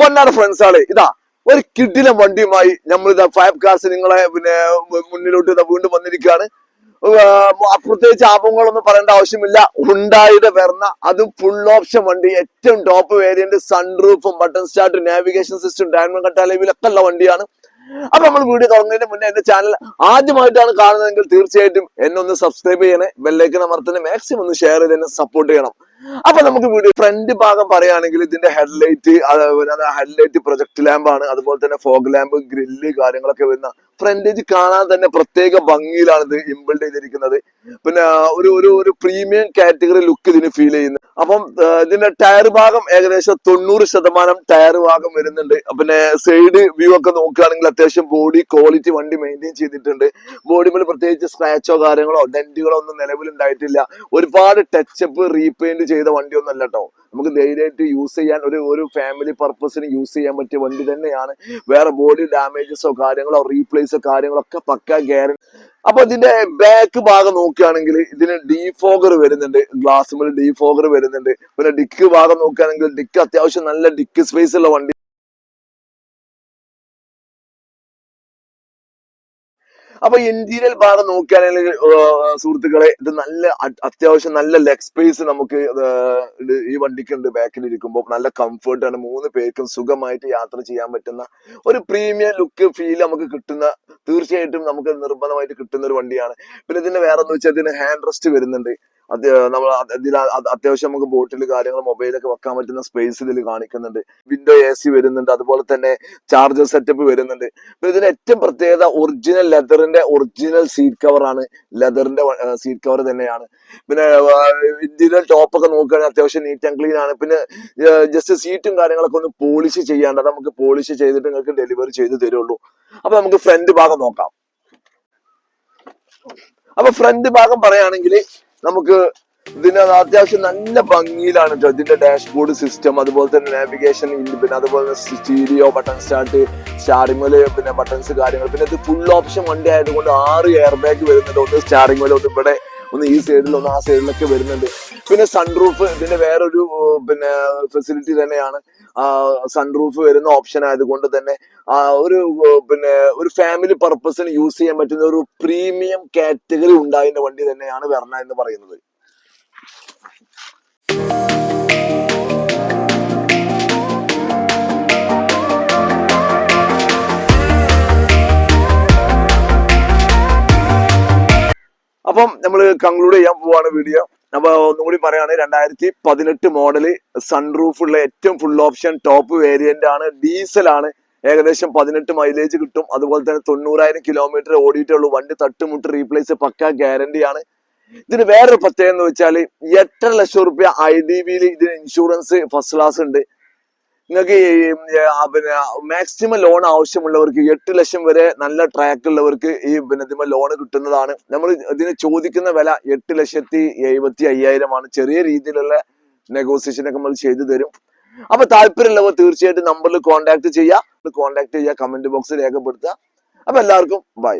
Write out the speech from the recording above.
പൊന്നാട് friends ഇതാ ഒരു കിഡിലെ വണ്ടിയുമായി നമ്മൾ ഇതാ ഫൈവ് കാർസ് നിങ്ങളെ പിന്നെ മുന്നിലോട്ട് ഇതാ വീണ്ടും വന്നിരിക്കുകയാണ്. പ്രത്യേകിച്ച് ആപങ്ങളൊന്നും പറയേണ്ട ആവശ്യമില്ല. ഉണ്ടായിട്ട് വരുന്ന അതും ഫുൾ ഓപ്ഷൻ വണ്ടി ഏറ്റവും top variant സൺറൂഫും button start navigation system diamond കട്ട ലൈവിലൊക്കെ ഉള്ള വണ്ടിയാണ്. അപ്പൊ നമ്മൾ വീഡിയോ തുടങ്ങുന്നതിന് മുന്നേ എന്റെ ചാനൽ ആദ്യമായിട്ടാണ് കാണുന്നതെങ്കിൽ തീർച്ചയായിട്ടും എന്നെ ഒന്ന് സബ്സ്ക്രൈബ് ചെയ്യണേ ബെല്ലൈക്കൻ അമർത്തണേ മാക്സിമം ഒന്ന് ഷെയർ ചെയ്ത് എന്നെ സപ്പോർട്ട് ചെയ്യണം. അപ്പൊ നമുക്ക് വീഡിയോ ഫ്രണ്ട് ഭാഗം പറയുകയാണെങ്കിൽ ഇതിന്റെ ഹെഡ്ലൈറ്റ് ഹെഡ്ലൈറ്റ് പ്രൊജക്ട് ലാമ്പാണ് അതുപോലെ തന്നെ ഫോഗ് ലാമ്പ് ഗ്രില്ല് കാര്യങ്ങളൊക്കെ വരുന്ന ഫ്രണ്ടേജ് കാണാൻ തന്നെ പ്രത്യേക ഭംഗിയിലാണ് ഇത് ഇമ്പിൾഡ് ചെയ്തിരിക്കുന്നത്. പിന്നെ ഒരു ഒരു ഒരു പ്രീമിയം കാറ്റഗറി ലുക്ക് ഇതിന് ഫീൽ ചെയ്യുന്നു. അപ്പം ഇതിന്റെ ടയർ ഭാഗം ഏകദേശം തൊണ്ണൂറ് ശതമാനം ടയർ ഭാഗം വരുന്നുണ്ട്. പിന്നെ സൈഡ് വ്യൂ ഒക്കെ നോക്കുകയാണെങ്കിൽ അത്യാവശ്യം ബോഡി ക്വാളിറ്റി വണ്ടി മെയിന്റെയിൻ ചെയ്തിട്ടുണ്ട്. ബോഡി മേൽ പ്രത്യേകിച്ച് സ്ക്രാച്ചോ കാര്യങ്ങളോ ഡെന്റുകളോ ഒന്നും നിലവിലുണ്ടായിട്ടില്ല ഒരുപാട് ടച്ചപ്പ് റീപെയിന്റ് ചെയ്ത വണ്ടിയൊന്നും അല്ല കേട്ടോ നമുക്ക് ധൈര്യമായിട്ട് യൂസ് ചെയ്യാൻ ഒരു ഒരു ഫാമിലി പർപ്പസിന് യൂസ് ചെയ്യാൻ പറ്റിയ വണ്ടി തന്നെയാണ്. വേറെ ബോഡി ഡാമേജസോ കാര്യങ്ങളോ റീപ്ലേസോ കാര്യങ്ങളോ ഒക്കെ പക്ക ഗ്യാരണ്ടി അപ്പൊ ഇതിന്റെ ബാക്ക് ഭാഗം നോക്കുകയാണെങ്കിൽ ഇതിന് ഡീഫോഗർ വരുന്നുണ്ട്. ഗ്ലാസ് മേൽ ഡീഫോഗർ വരുന്നുണ്ട്. പിന്നെ ഡിക്ക് ഭാഗം നോക്കുകയാണെങ്കിൽ ഡിക്ക് അത്യാവശ്യം നല്ല ഡിക്ക് സ്പേസ് ഉള്ള വണ്ടി അപ്പൊ ഇന്റീരിയൽ ഭാഗം നോക്കുകയാണെങ്കിൽ സുഹൃത്തുക്കളെ ഇത് നല്ല അത്യാവശ്യം നല്ല ലെഗ് സ്പേസ് നമുക്ക് ഈ വണ്ടിക്ക് ഉണ്ട് ബാക്കിൽ ഇരിക്കുമ്പോൾ. നല്ല കംഫർട്ടാണ് മൂന്ന് പേർക്കും സുഖമായിട്ട് യാത്ര ചെയ്യാൻ പറ്റുന്ന ഒരു പ്രീമിയം ലുക്ക് ഫീൽ നമുക്ക് കിട്ടുന്ന തീർച്ചയായിട്ടും നമുക്ക് നിർബന്ധമായിട്ട് കിട്ടുന്ന ഒരു വണ്ടിയാണ്. പിന്നെ ഇതിന്റെ വേറെ എന്ന് വെച്ചാൽ ഇതിന് ഹാൻഡ് റെസ്റ്റ് വരുന്നുണ്ട്. നമ്മൾ ഇതിൽ അത്യാവശ്യം നമുക്ക് ബോട്ടിൽ കാര്യങ്ങൾ മൊബൈലൊക്കെ വെക്കാൻ പറ്റുന്ന സ്പേസ് ഇതിൽ കാണിക്കുന്നുണ്ട്. വിൻഡോ എ സി വരുന്നുണ്ട്. അതുപോലെ തന്നെ ചാർജർ സെറ്റപ്പ് വരുന്നുണ്ട്. പിന്നെ ഇതിന് ഏറ്റവും പ്രത്യേകത ഒറിജിനൽ ലെതറിന്റെ ഒറിജിനൽ സീറ്റ് കവർ ആണ്. ലെതറിന്റെ സീറ്റ് കവർ തന്നെയാണ്. പിന്നെ ഇന്ത്യയിലെ ടോപ്പ് ഒക്കെ നോക്കുകയാണെങ്കിൽ അത്യാവശ്യം നീറ്റ് ആൻഡ് ക്ലീൻ ആണ്. പിന്നെ ജസ്റ്റ് സീറ്റും കാര്യങ്ങളൊക്കെ ഒന്ന് പോളിഷ് ചെയ്യാണ്ട് നമുക്ക് പോളിഷ് ചെയ്തിട്ട് നിങ്ങൾക്ക് ഡെലിവറി ചെയ്ത് തരുള്ളൂ. അപ്പൊ നമുക്ക് ഫ്രണ്ട് ഭാഗം നോക്കാം. അപ്പൊ ഫ്രണ്ട് ഭാഗം പറയുകയാണെങ്കിൽ നമുക്ക് ഇതിന് അത്യാവശ്യം നല്ല ഭംഗിയിലാണ് കേട്ടോ ഇതിന്റെ ഡാഷ്ബോർഡ് സിസ്റ്റം അതുപോലെ തന്നെ നാവിഗേഷൻ പിന്നെ അതുപോലെ സ്റ്റീരിയോ ബട്ടൺ സ്റ്റാർട്ട് സ്റ്റാറിംഗ് മേൽ പിന്നെ ബട്ടൺസ് കാര്യങ്ങൾ. പിന്നെ ഇത് ഫുൾ ഓപ്ഷൻ വണ്ടി ആയതുകൊണ്ട് ആറ് എയർ ബാഗ് വരുന്നുണ്ട് ഒന്ന് സ്റ്റാറിംഗ് മേലെ ഒന്ന് ഇവിടെ ഒന്ന് ഈ സൈഡിൽ ഒന്ന് ആ സൈഡിലൊക്കെ വരുന്നുണ്ട്. പിന്നെ സൺറൂഫ് ഇതിന്റെ വേറൊരു പിന്നെ ഫെസിലിറ്റി തന്നെയാണ്. സൺറൂഫ് വരുന്ന ഓപ്ഷൻ ആയതുകൊണ്ട് തന്നെ ഒരു പിന്നെ ഒരു ഫാമിലി പർപ്പസിന് യൂസ് ചെയ്യാൻ പറ്റുന്ന ഒരു പ്രീമിയം കാറ്റഗറി ഉണ്ടായിരുന്ന വണ്ടി തന്നെയാണ് വെർണ എന്ന് പറയുന്നത്. നമ്മൾ കൺക്ലൂഡ് ചെയ്യാൻ പോവാണ് വീഡിയോ അപ്പൊ ഒന്നും കൂടി പറയാണ് രണ്ടായിരത്തി പതിനെട്ട് മോഡൽ സൺറൂഫ് ഉള്ള ഏറ്റവും ഫുൾ ഓപ്ഷൻ ടോപ്പ് വേരിയന്റ് ആണ്. ഡീസൽ ആണ്. ഏകദേശം പതിനെട്ട് മൈലേജ് കിട്ടും. അതുപോലെ തന്നെ തൊണ്ണൂറായിരം കിലോമീറ്റർ ഓടിയിട്ടുള്ളൂ വണ്ടി തട്ടുമുട്ട് റീപ്ലേസ് പക്ക ഗ്യാരണ്ടി ആണ്. ഇതിന് വേറൊരു പ്രത്യേകത എന്ന് വെച്ചാൽ എട്ടര ലക്ഷം റുപ്യ ഐ ഡി ബിയിൽ ഇതിന് ഇൻഷുറൻസ് ഫസ്റ്റ് ക്ലാസ് ഉണ്ട്. നിങ്ങൾക്ക് പിന്നെ മാക്സിമം ലോൺ ആവശ്യമുള്ളവർക്ക് എട്ട് ലക്ഷം വരെ നല്ല ട്രാക്ക് ഉള്ളവർക്ക് ഈ പിന്നെ ഇതിമ ലോൺ കിട്ടുന്നതാണ്. നമ്മൾ ഇതിന് ചോദിക്കുന്ന വില എട്ട് ലക്ഷത്തി എഴുപത്തി അയ്യായിരമാണ്. ചെറിയ രീതിയിലുള്ള നെഗോസിയേഷൻ ഒക്കെ നമ്മൾ ചെയ്തു തരും. അപ്പൊ താല്പര്യമുള്ളവർ തീർച്ചയായിട്ടും നമ്പറിൽ കോൺടാക്ട് ചെയ്യുക കോൺടാക്ട് ചെയ്യുക കമന്റ് ബോക്സിൽ രേഖപ്പെടുത്തുക. അപ്പൊ എല്ലാവർക്കും ബൈ